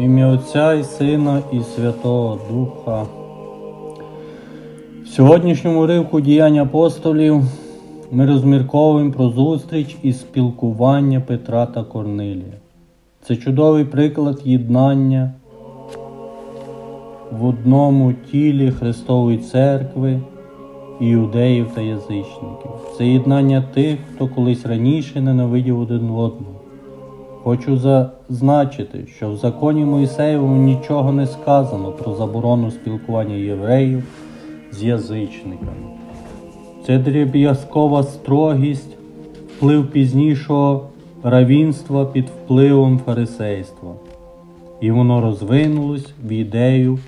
Ім'я Отця і Сина і Святого Духа. В сьогоднішньому ривку діянь апостолів ми розмірковуємо про зустріч і спілкування Петра та Корнилія. Це чудовий приклад єднання в одному тілі Христової Церкви, іудеїв та язичників. Це єднання тих, хто колись раніше ненавидів один одного. Хочу зазначити, що в законі Моїсеєвому нічого не сказано про заборону спілкування євреїв з язичниками. Це дріб'язкова строгість, вплив пізнішого равінства під впливом фарисейства. І воно розвинулось в ідею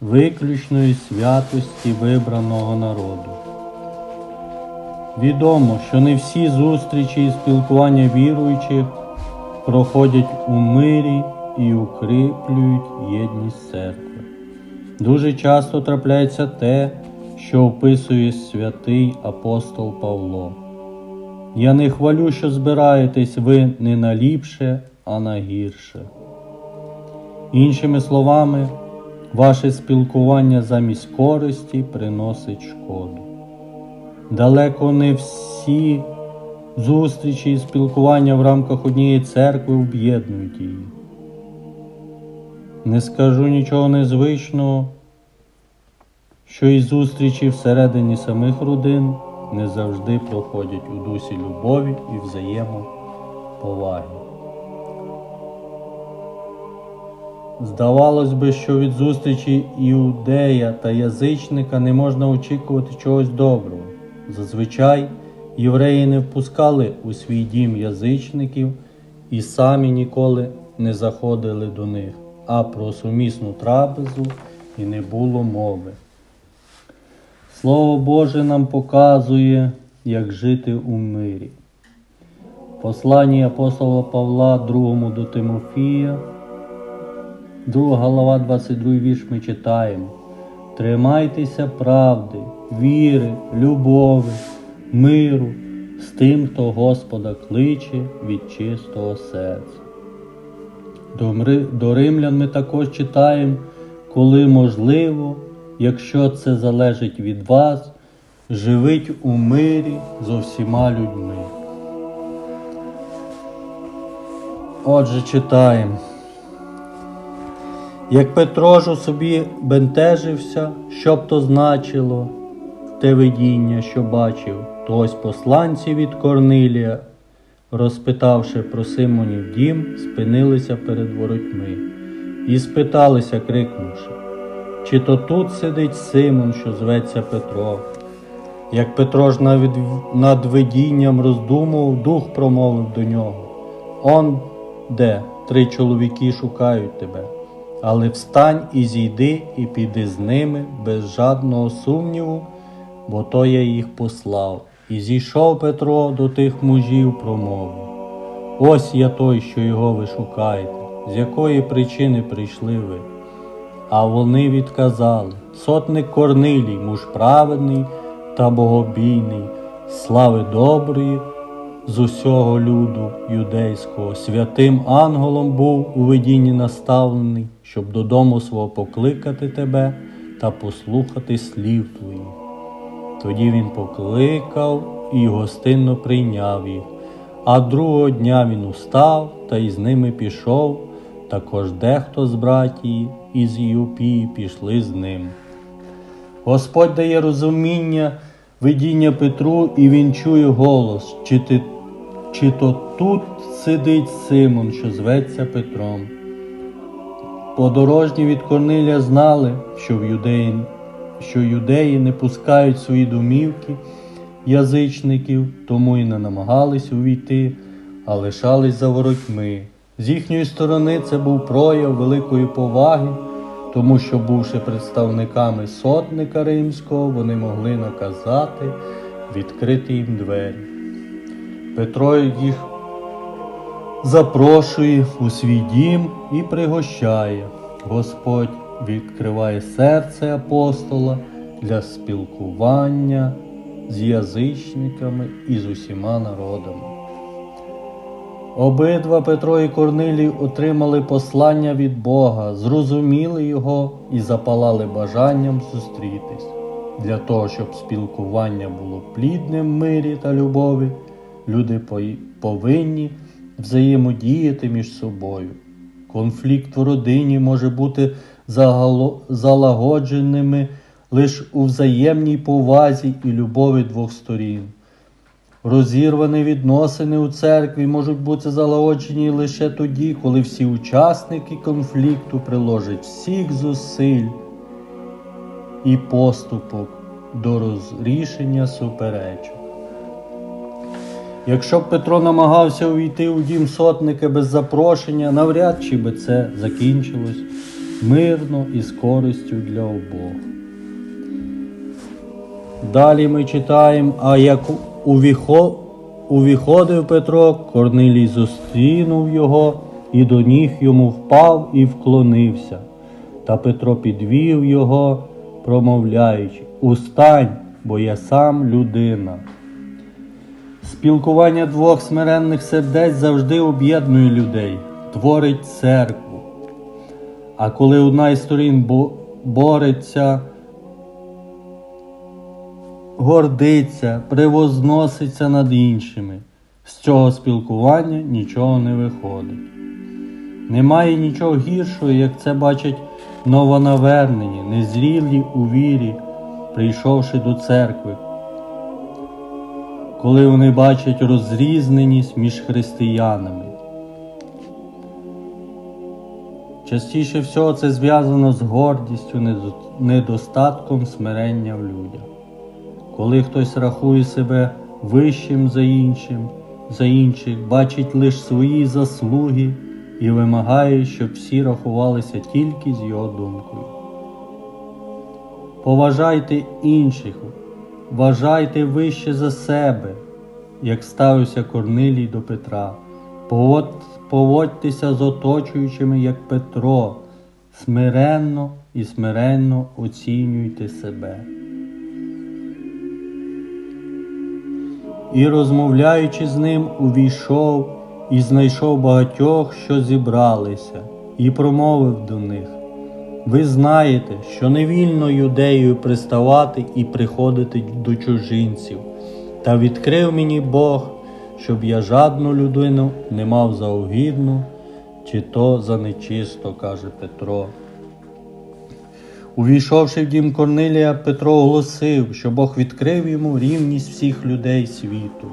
виключної святості вибраного народу. Відомо, що не всі зустрічі і спілкування віруючих проходять у мирі і укріплюють єдність церкви. Дуже часто трапляється те, що описує святий апостол Павло. Я не хвалю, що збираєтесь ви не на ліпше, а на гірше. Іншими словами, ваше спілкування замість користі приносить шкоду. Далеко не всі зустрічі і спілкування в рамках однієї церкви об'єднують її. Не скажу нічого незвичного, що і зустрічі всередині самих родин не завжди проходять у дусі любові і взаємоповаги. Здавалось би, що від зустрічі іудея та язичника не можна очікувати чогось доброго. Зазвичай євреї не впускали у свій дім язичників і самі ніколи не заходили до них, а про сумісну трапезу і не було мови. Слово Боже нам показує, як жити у мирі. В Посланні апостола Павла, 2 до Тимофія, 2 глава, 22 вірш ми читаємо. Тримайтеся правди, віри, любові, миру з тим, хто Господа кличе від чистого серця. До, римлян ми також читаємо, коли можливо, якщо це залежить від вас, живіть у мирі з усіма людьми. Отже, читаємо. Як Петро ж у собі бентежився, що б то значило те видіння, що бачив, то ось посланці від Корнилія, розпитавши про Симонів дім, спинилися перед воротьми і спиталися, крикнувши, чи то тут сидить Симон, що зветься Петро. Як Петро ж навід над видінням роздумував, дух промовив до нього. Он де три чоловіки шукають тебе. Але встань і зійди, і піди з ними без жадного сумніву, бо то я їх послав. І зійшов Петро до тих мужів промовив. Ось я той, що його ви шукаєте, з якої причини прийшли ви. А вони відказали сотник Корнилій, муж праведний та богобійний, слави доброї, з усього люду юдейського, святим ангелом був у видінні наставлений, щоб додому свого покликати тебе та послухати слів твоїх. Тоді він покликав і гостинно прийняв їх, а другого дня він устав та із ними пішов, також дехто з братії із Іупії пішли з ним. Господь дає розуміння видіння Петру, і він чує голос, чи, ти, чи то тут сидить Симон, що зветься Петром. Подорожні від Корнилія знали, що, в юдеї, що юдеї не пускають свої домівки язичників, тому і не намагались увійти, а лишались за воротьми. З їхньої сторони це був прояв великої поваги, тому що, бувши представниками сотника римського, вони могли наказати відкрити їм двері. Петро їх запрошує у свій дім і пригощає. Господь відкриває серце апостола для спілкування з язичниками і з усіма народами. Обидва Петро і Корнилій отримали послання від Бога, зрозуміли його і запалали бажанням зустрітись. Для того, щоб спілкування було плідним в мирі та любові, люди повинні взаємодіяти між собою. Конфлікт в родині може бути залагодженими лише у взаємній повазі і любові двох сторін. Розірвані відносини у церкві можуть бути залагоджені лише тоді, коли всі учасники конфлікту приложать всіх зусиль і поступок до розрішення суперечок. Якщо б Петро намагався увійти у дім сотника без запрошення, навряд чи би це закінчилось мирно і з користю для обох. Далі ми читаємо, а як увіхо... увіходив Петро, Корнилій зустрінув його і до ніг йому впав і вклонився. Та Петро підвів його, промовляючи: Устань, бо я сам людина. Спілкування двох смиренних сердець завжди об'єднує людей, творить церкву. А коли одна із сторін бореться, гордиться, превозноситься над іншими, з цього спілкування нічого не виходить. Немає нічого гіршого, як це бачать новонавернені, незрілі у вірі, прийшовши до церкви, коли вони бачать розрізненість між християнами. Частіше всього це зв'язано з гордістю, недостатком смирення в людях. Коли хтось рахує себе вищим за іншим, за інших, бачить лише свої заслуги і вимагає, щоб всі рахувалися тільки з його думкою. Поважайте інших, вважайте вище за себе, як ставився Корнилій до Петра. Повод, поводьтеся з оточуючими, як Петро, смиренно і смиренно оцінюйте себе. І, розмовляючи з ним, увійшов і знайшов багатьох, що зібралися, і промовив до них. Ви знаєте, що не вільно юдею приставати і приходити до чужинців, та відкрив мені Бог, щоб я жадну людину не мав за огідну, чи то за нечисто, каже Петро. Увійшовши в дім Корнилія, Петро оголосив, що Бог відкрив йому рівність всіх людей світу.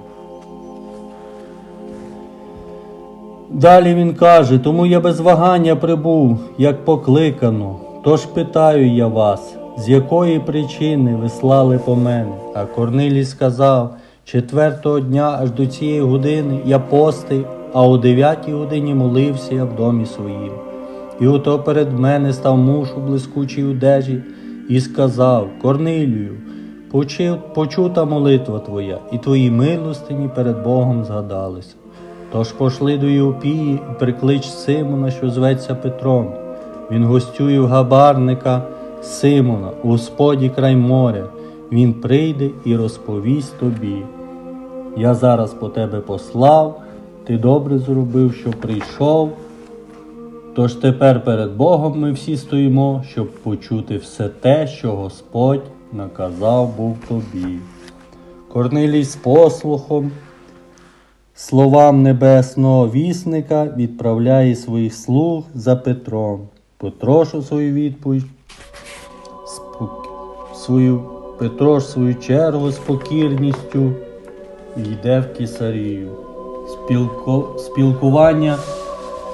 Далі він каже, тому я без вагання прибув, як покликано. Тож питаю я вас, з якої причини ви слали по мене? А Корнилій сказав, четвертого дня аж до цієї години я постив, а о дев'ятій годині молився я в домі своїм. І ото перед мене став муж у блискучій одежі і сказав: Корнилію, почу- почута молитва твоя, і твої милостині перед Богом згадалися. Тож пошли до Євпії і приклич Симона, що зветься Петром. Він гостює в габарника Симона, у господі край моря. Він прийде і розповість тобі. Я зараз по тебе послав, ти добре зробив, що прийшов. Тож тепер перед Богом ми всі стоїмо, щоб почути все те, що Господь наказав був тобі. Корнилій з послухом, словам небесного вісника відправляє своїх слуг за Петром. Петро ж свою відповідь свою, Петро ж свою чергу з покірністю йде в Кесарію. Спілко, спілкування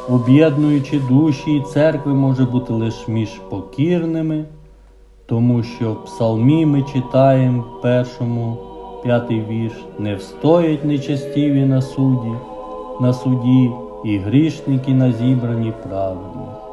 об'єднуючи душі і церкви може бути лише між покірними, тому що в псалмі ми читаємо першому п'ятий вірш, не встоять нечестиві на суді, на суді і грішники на зібрані праведних.